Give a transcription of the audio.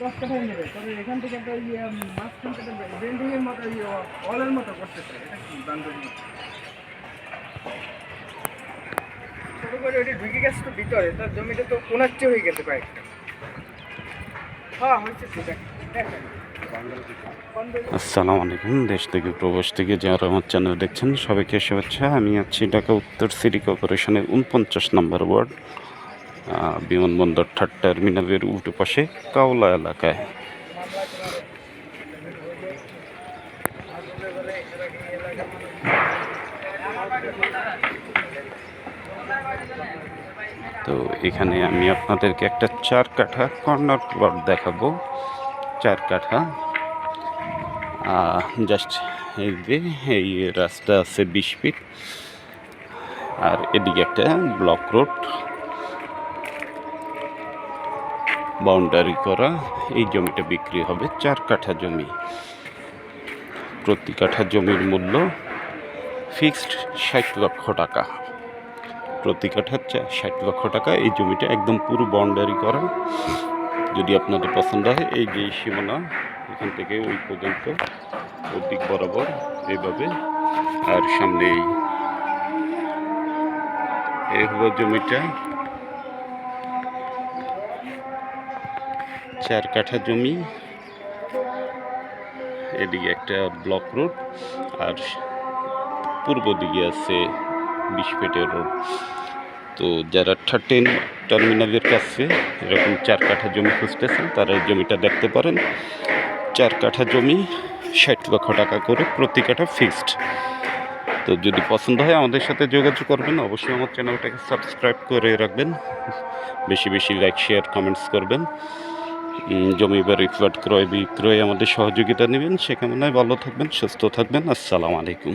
দশ নেবে তবে এখান থেকে একটা ইয়ে মাঝখান থেকে মতো ইয়ে হলের মতো করতে চাই এটা কি? বান্ধবী হয়ে আসসালামু আলাইকুম, দেশ থেকে প্রবাস থেকে যারা আমার চ্যানেল দেখছেন, সবাইকে শুভেচ্ছা। আমি আছি ঢাকা উত্তর সিটি কর্পোরেশনের উনপঞ্চাশ নম্বর ওয়ার্ড। বিমানবন্দর থার্ড টার্মিনালের উল্টো পাশে কাওলা এলাকায়। তো এখানে আমি আপনাদেরকে একটা চার কাঠা কর্নার প্লট দেখাবো। চার কাঠা। জাস্ট এই যে, এই রাস্তা আছে বিশ ফিট। আর এদিকে একটা ব্লক রোড। বাউন্ডারি করা, এই জমিটা বিক্রি হবে চার কাঠা জমি। প্রতি কাঠা জমির মূল্য ফিক্সড ষাট লক্ষ টাকা। প্রতি কাঠা ষাট লক্ষ টাকা, এই জমিটা একদম পুরো বাউন্ডারি করা। যদি আপনাদের পছন্দ হয়, এই যে সীমানা, এখান থেকে ওই পর্যন্ত দিক বরাবর এইভাবে। আর সামনে এই হলো জমিটা। চার কাঠা জমি। এদিকে একটা ব্লক রোড আর পূর্ব দিকে আছে বিশ ফিটের রোড তো যারা থার্টিন টার্মিনালের কাছে এরকম চার কাঠা জমি খুঁজতেছেন, তারা এই জমিটা দেখতে পারেন। চার কাঠা জমি ষাট লক্ষ টাকা করে প্রতি কাঠা ফিক্সড তো যদি পছন্দ হয় আমাদের সাথে যোগাযোগ করবেন, অবশ্যই আমার চ্যানেলটাকে সাবস্ক্রাইব করে রাখবেন। বেশি বেশি লাইক শেয়ার কমেন্টস করবেন। জমি বাড়ি ফ্ল্যাট ক্রয় বিক্রয় আমাদের সহযোগিতা নেবেন। সে কামনায় ভালো থাকবেন, সুস্থ থাকবেন। আসসালামু আলাইকুম।